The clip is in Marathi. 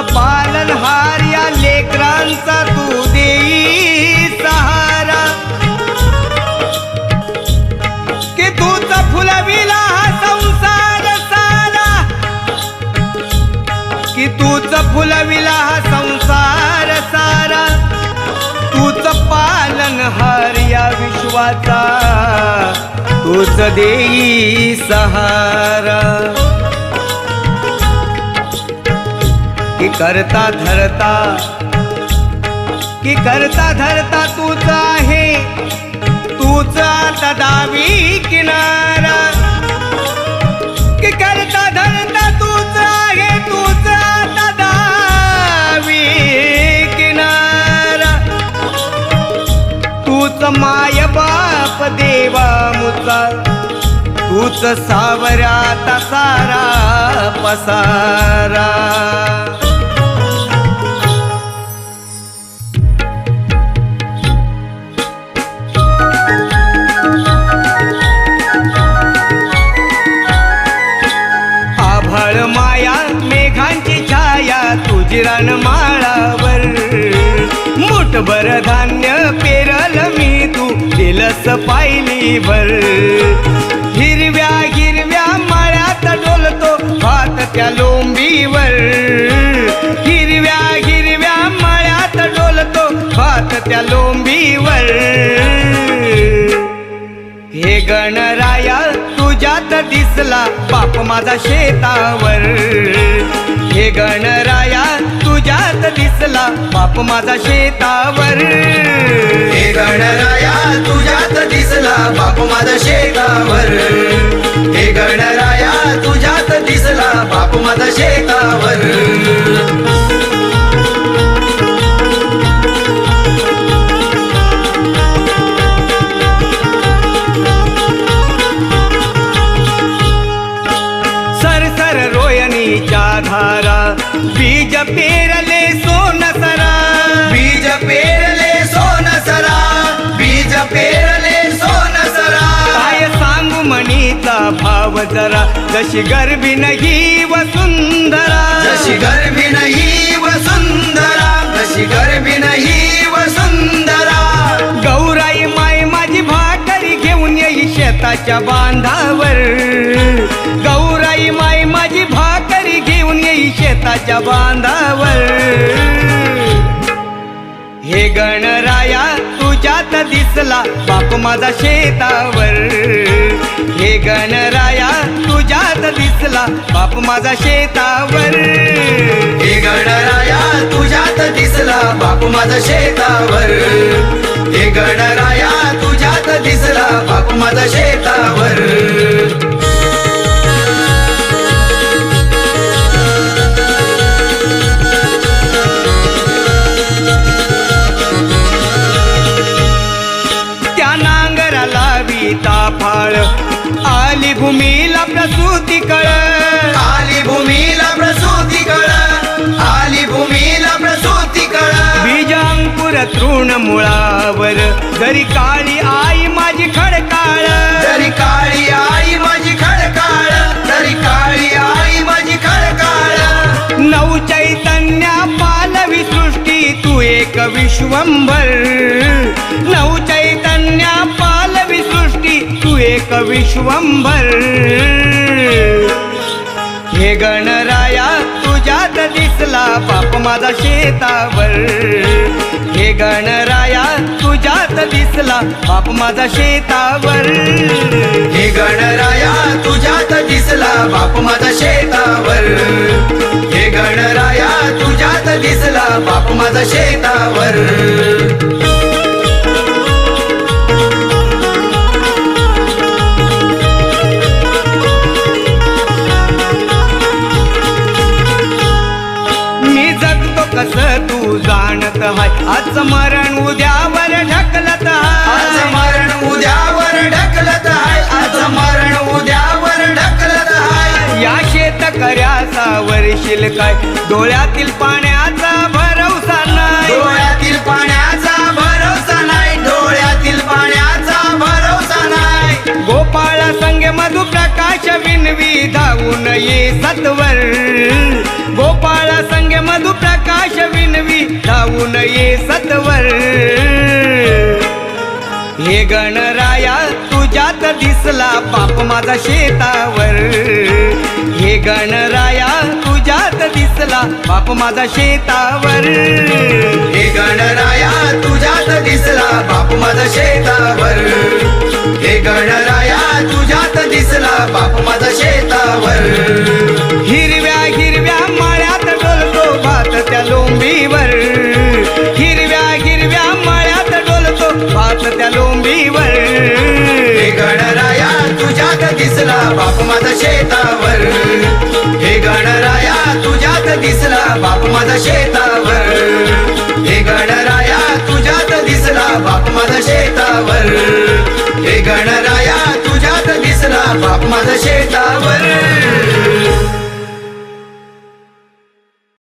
पालनहार या लेकरांचा तू देई सहारा. की तूच फुलविला हा संसार सारा. कि तूच फुलविला हा संसार सारा. तूच पालनहार या विश्वाचा. तूच देई सहारा. करता धरता. की करता धरता तूच आहे. तूच आता दावी किनारा. की करता धरता तूच आहे. तूच आता दावी किनारा. तूच माय बाप देवा मुचा. तूच सावरात सारा पसारा. तुझी माळावर. मुठभर धान्य पेरल मी तू केलस पायली भर हिरव्या हिरव्या माळ्यात डोलतो भात त्या लोंबीवर. हिरव्या हिरव्या माळ्यात डोलतो भात त्या लोंबीवर. हे गणराया तुझ्यात दिसला बाप माझा शेतावर. हे गणराया तुझ्यात दिसला. बाप माझा शेतावर. हे गणराया तुझ्यात दिसला. बाप माझा शेतावर. हे गणराया तुझ्यात दिसला. बाप माझा शेतावर. बीज पेरले सोनसरा बीज पेरले सोन सरा। बीज पेरले सोन सरा। काय सांगू म्हणीचा भाव जरा। जशी गर्भी नाही वसुंधरा जशी गर्भी नाही वसुंधरा जशी गर्भी नाही वसुंधरा गौराई माय माझी भाकरी घेऊन येई शेताच्या बांधावर। येई बांधावर. हे गणराया तुझ्यात दिसला बाप माझा शेतावर. हे गणराया तुझ्यात दिसला बाप माझा शेतावर. हे गणराया तुझ्यात दिसला बाप माझा शेतावर. हे गणराया तुझ्यात दिसला बाप माझा शेतावर. तृण मुळावर. जरी काळी आई माझी खडकाळ. जरी काळी आई माझी खडकाळ. जरी काळी आई माझी खडकाळ. नऊ चैतन्या पालवी सृष्टी तू एक विश्वंभर. नऊ चैतन्या पालवी सृष्टी तू एक विश्वंभर. बाप माझा शेतावर. हे गणराया तुझ्यात दिसला बाप माझा शेतावर. हे गणराया तुझ्यात दिसला बाप माझा शेतावर. हे गणराया तुझ्यात दिसला बाप माझा शेतावर. आज मरण उद्यावर ढकलत आज मरण उद्यावर ढकलत आहे. आज मरण उद्यावर ढकलत आहे. या शेतकऱ्याचा वरशील काय? डोळ्यातील पाण्याचा भरवसा नाही. डोळ्यातील पाण्याचा भरोसा नाही. डोळ्यातील पाण्याचा भरोसा नाही. गोपाळा संगे मधु प्रकाश विनवी धावून ये सत्वर गोपाळा संगे प्रकाश विनवी धावून ये सत्वर. हे गणराया तुझ्यात दिसला बाप माझा शेतावर. हे गणराया तुझ्यात दिसला बाप माझा शेतावर. हे गणराया तुझ्यात दिसला बाप माझा शेतावर. हे गणराया तुझ्यात दिसला बाप माझा शेतावर. त्या लोंबीवर. हे गणराया तुझ्यात दिसला बाप माझा शेतावर. हे गणराया तुझ्यात दिसला बाप माझा शेतावर. हे गणराया तुझ्यात दिसला बाप माझा शेतावर. हे गणराया तुझ्यात दिसला बाप माझा शेतावर.